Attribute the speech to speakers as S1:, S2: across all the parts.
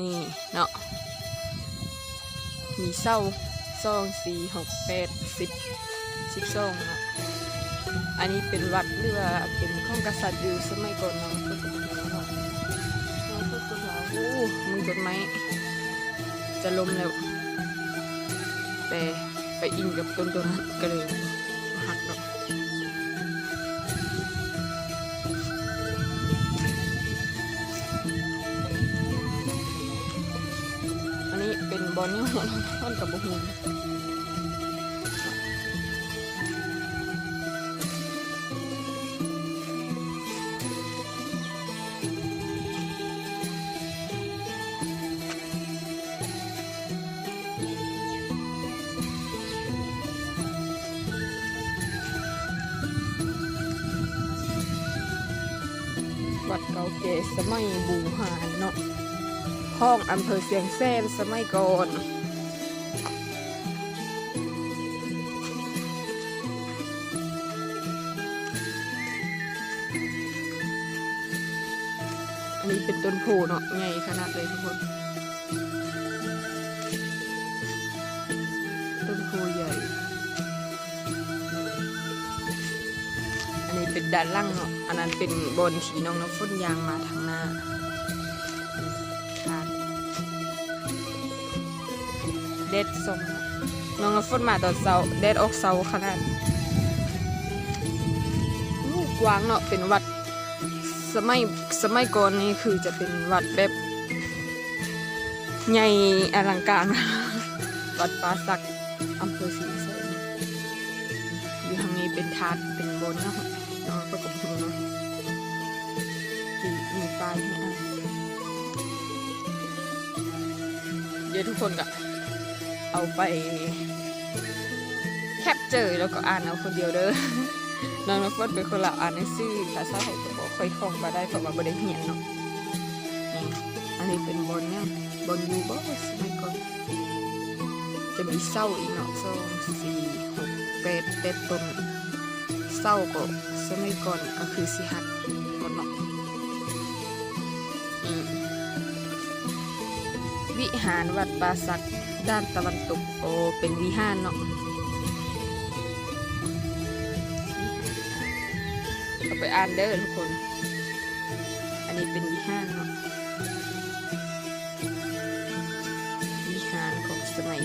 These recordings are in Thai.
S1: นี่เนาะมีเศร้าซองสี่หกแปดสิบสิบซองเนาะอันนี้เป็นวัดหรือว่าเป็นข้องกษัตริย์อยู่สมัยก่อนเนาะเพื่อนก็บอกเนาะน้องเพื่อนก็บอกโอ้มึงต้นไม้จะล้มแล้วแต่ไปอิงกับต้นต้นนั้นก็เลย บอลนี่หัวท่อนกับบุหูวัดเก่าแก่สมัยบูหานเนาะ ห้องอำเภอเสียงแซนสมัยก่อนอันนี้เป็นต้นโพเนาะใหญ่ขนาดเลยทุกคน ต้นโพใหญ่ อันนี้เป็นด้านล่างเนาะ อันนั้นเป็นบนที่น้องน้ำฝนยางมาทางหน้า เด็ดสมน้องน้ำฝนมาตอนเสาเด็ดออกเสาขนาดลูกกวางเนาะเป็นวัด สมัยสมัยก่อนนี่คือจะเป็นวัดแบบใหญ่อลังการ วัดปราสักอำเภอศรีสะเกษอยู่ทางนี้เป็นทาดเป็นบนเนาะน้องประกบคุณเนาะมีป้ายให้อ่านเดี๋ยวทุกคนก็ เอาไปแคปเจอแล้วก็อ่านเอาคนเดียวเด้อน้องน้ำฝนเป็นคนละอ่านในซื่อภาษาไทยก็บอกค่อยคล่องมาได้เพราะว่าบ่ได้เหียนเนาะอันนี้เป็นบนเนี่ยบนยูบอสมัยก่อนจะมีเศร้าอีกเนาะสองสี่หกแปดแปดต้นเศร้าก็สมัยก่อนก็คือสิหักหมดเนาะวิหารวัดปราสัก ด้านตะวันตก โอเป็นวิหารเนาะเอาไปอ่านเด้อทุกคน อันนี้เป็นวิหารเนาะวิหารของสมัย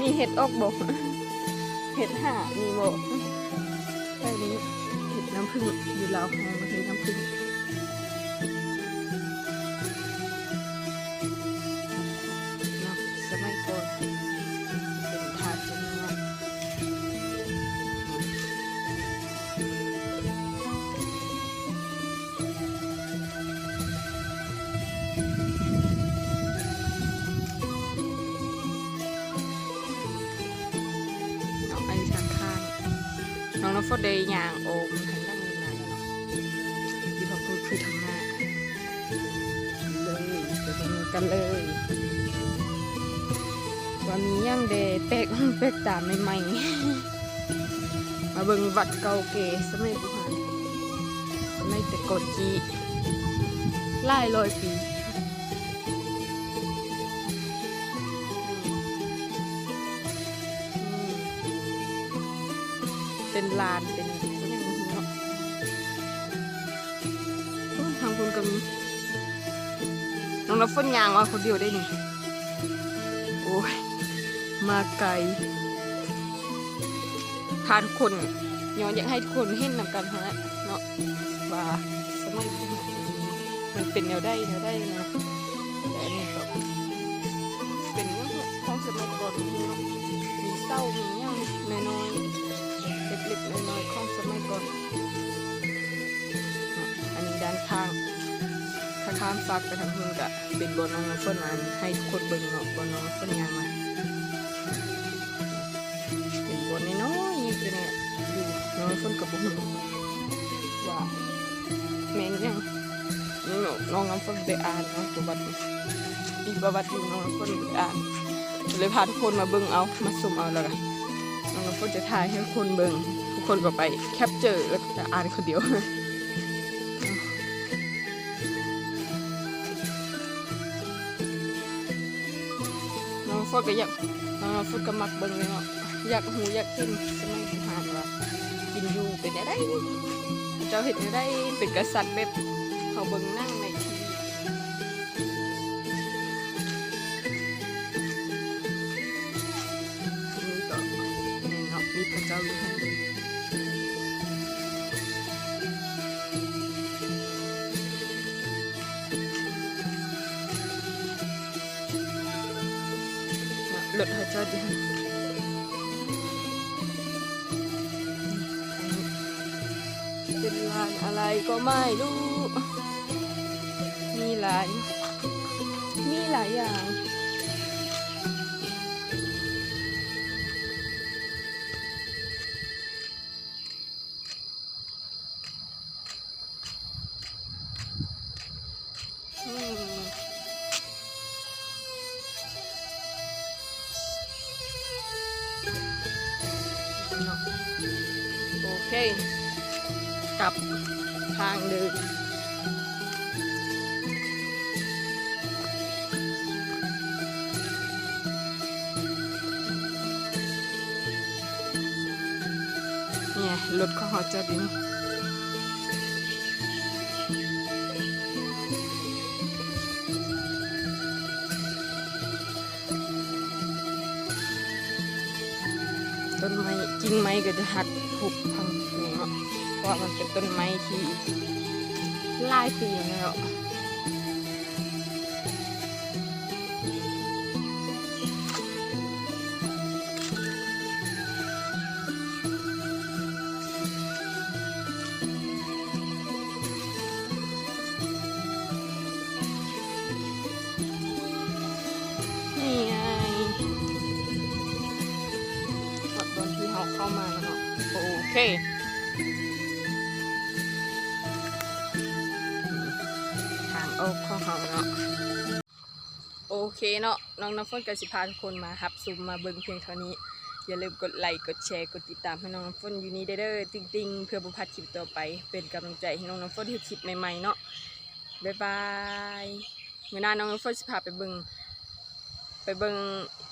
S1: มีเห็ดออกบก เห็ดห่ามีบกใช่นี้เห็ดน้ำผึ้งอยู่ลาวของเห็ดน้ำผึ้ง น้องน้ำฝนได้ยางโอมทางด้านนี้มาแล้วเนาะที่เขาพูดคือทางหน้าเลยไปดูกันเลยว่ามีหยังเดแปลกแปลกตาใหม่ๆมาเบิ่งวัดเก่าเก๋สมัยโบราณสมัยแต่กอนจีหลายร้อยปี เป็นลานเป็นอย่างเนาะทางคุณก็มีน้องรับฝนยางมาคนเดียวได้นี่โอ้ยมาไกลพาทุกคนย้อนอยากให้ทุกคนเห็นนำกันฮะเนาะว่าสมัยมันเป็นแนวได้แนวได้นะแต่นนี้ก็เป็นเรื่องของสมัยก่อนเนมีเศร้ามี อันนี้ด้านข้างถ้าข้ามฟักไปทางพึ่งกะเป็นบนน้องเฟิร์นมาให้ทุกคนเบิ่งเนาะบนน้องเฟิร์นยางมาเป็นบนน้อยๆอยู่เนี่ยดูน้องเฟิร์นกับบุ้งว่าแม่นยังนี่เนาะน้องน้ำฝนได้อ่านนาะประวัติมีประวัติอยู่น้องน้ำฝนได้อ่านเลยพาทุกคนมาเบิ่งเอามาสุ่มเอาแล้วกันน้องน้ำฝนจะถ่ายให้ทุกคนเบิ่งทุกคนก็ไปแคปเจอร์แล้วก็จะอ่านคนเดียว ฟองฟดก็อยากฟองฟดก็มักเบิ่งเนาะอยากหูอยากกินสมัยที่ผ่านว่ากินอยู่เป็นอะไรเจ้าเห็นอะไรเป็นกษัตริย์แบบเขาเบิ่งนั่งในทีนี่ก็นี่เนาะมีพระเจ้าอยู่ ข้างบนเนายใจดิเป็นลานอะไรก็ไม่รู้ มีหลาย มีหลายอย่าง เค กลับทางเดินเนี่ยรถของเขาจะดอยู่นี่ต้ ม้ก็จะหักหุบพังเนาะเพราะมันเป็นต้นไม้ที่หลายปีแล้ว เคทางออกของเขาเนาะโอเคเนาะน้องน้ำฝนกับสิพาทุกคนมาครับซุมมาเบิ่งเพียงเท่านี้ อย่าลืมกดไลค์กดแชร์กดติดตามให้น้องน้ำฝนอยู่นี่เด้อเด้อติ๊งๆเพื่อบุพัดคลิปต่อไป เป็นกำลังใจให้น้องน้ำฝนที่คลิปใหม่ๆเนาะบ๊ายบายเมื่อหน้าน้องน้ำฝนสิพาไปเบิ่งไปเบิ่ง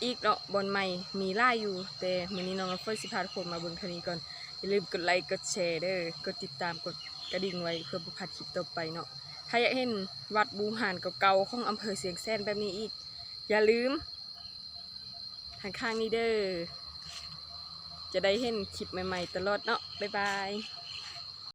S1: อีกเนาะบนใหม่มีล่อยู่ แต่มื้อนี้น้องน้ำฝนสิพาทุกคนมาเบิ่งเท่านี้ก่อน อย่าลืมกดไลค์กดแชร์เด้อกดติดตามกดกระดิ่งไว้เพื่อบุพัดคลิปต่อไปเนาะถ้าอยากเห็นวัดบูหานเก่าๆของอำเภอเสียงแสนแบบนี้อีก อย่าลืมทางข้างนี้เด้อจะได้เห็นคลิปใหม่ๆตลอดเนาะบ๊ายบาย